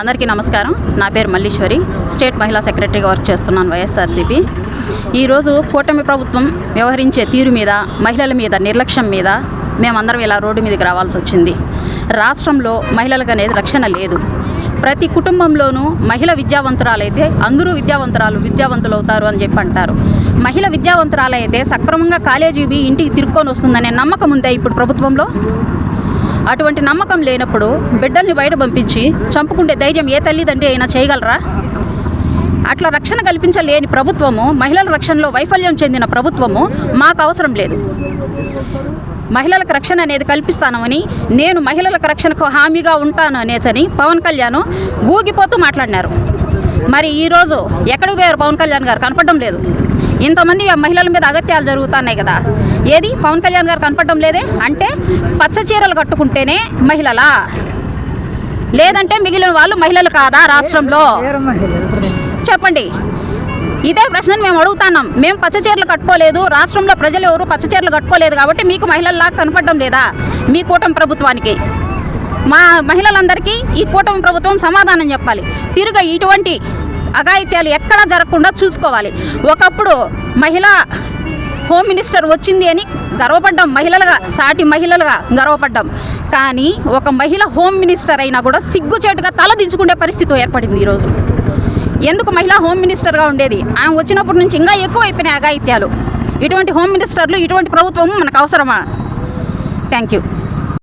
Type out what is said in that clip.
అందరికీ నమస్కారం. నా పేరు మల్లీశ్వరి. స్టేట్ మహిళా సెక్రటరీగా వర్క్ చేస్తున్నాను వైఎస్ఆర్సీపీ. ఈరోజు కూటమి ప్రభుత్వం వ్యవహరించే తీరు మీద మహిళల మీద నిర్లక్ష్యం మీద మేమందరం ఇలా రోడ్డు మీదకి రావాల్సి వచ్చింది. రాష్ట్రంలో మహిళలకు అనేది రక్షణ లేదు. ప్రతి కుటుంబంలోనూ మహిళ విద్యావంతురాలైతే అందరూ విద్యావంతురాలు విద్యావంతులు అవుతారు అని చెప్పి అంటారు. మహిళ విద్యావంతురాలైతే సక్రమంగా కాలేజీ బి ఇంటికి తిరుక్కొని వస్తుందనే నమ్మకం ఉందే ఇప్పుడు ప్రభుత్వంలో? అటువంటి నమ్మకం లేనప్పుడు బిడ్డల్ని బయట పంపించి చంపుకుంటే ధైర్యం ఏ తల్లిదండ్రి అయినా చేయగలరా? అట్లా రక్షణ కల్పించలేని ప్రభుత్వము మహిళల రక్షణలో వైఫల్యం చెందిన ప్రభుత్వము మాకు అవసరం లేదు. మహిళలకు రక్షణ అనేది కల్పిస్తానని నేను మహిళలకు రక్షణకు హామీగా ఉంటాను అనేసని పవన్ కళ్యాణ్ ఊగిపోతూ మాట్లాడినారు. మరి ఈరోజు ఎక్కడికి పోయారు పవన్ కళ్యాణ్ గారు? కనపడడం లేదు. ఇంతమంది మహిళల మీద అగత్యాలు జరుగుతున్నాయి కదా. ఏది? పవన్ కళ్యాణ్ గారు కనపడటం లేదే? అంటే పచ్చ చీరలు కట్టుకుంటేనే మహిళలా? లేదంటే మిగిలిన వాళ్ళు మహిళలు కాదా రాష్ట్రంలో? చెప్పండి. ఇదే ప్రశ్నను మేము అడుగుతున్నాం. మేము పచ్చ చీరలు కట్టుకోలేదు. రాష్ట్రంలో ప్రజలు ఎవరు పచ్చ చీరలు కట్టుకోలేదు కాబట్టి మీకు మహిళల్లా కనపడడం లేదా? మీ కూటమి ప్రభుత్వానికి. మా మహిళలందరికీ ఈ కూటమి ప్రభుత్వం సమాధానం చెప్పాలి. తిరుగు ఇటువంటి అఘాయిత్యాలు ఎక్కడా జరగకుండా చూసుకోవాలి. ఒకప్పుడు మహిళా హోమ్ మినిస్టర్ వచ్చింది అని గర్వపడ్డాం. మహిళలుగా సాటి మహిళలుగా గర్వపడ్డాం. కానీ ఒక మహిళ హోమ్ మినిస్టర్ అయినా కూడా సిగ్గుచేటుగా తల దించుకునే పరిస్థితి ఏర్పడింది ఈరోజు. ఎందుకు మహిళా హోమ్ మినిస్టర్గా ఉండేది? ఆమె వచ్చినప్పటి నుంచి ఇంకా ఎక్కువ అయిపోయినాయి అఘాయిత్యాలు. ఇటువంటి హోమ్ మినిస్టర్లు ఇటువంటి ప్రభుత్వం మనకు అవసరమా? Thank you.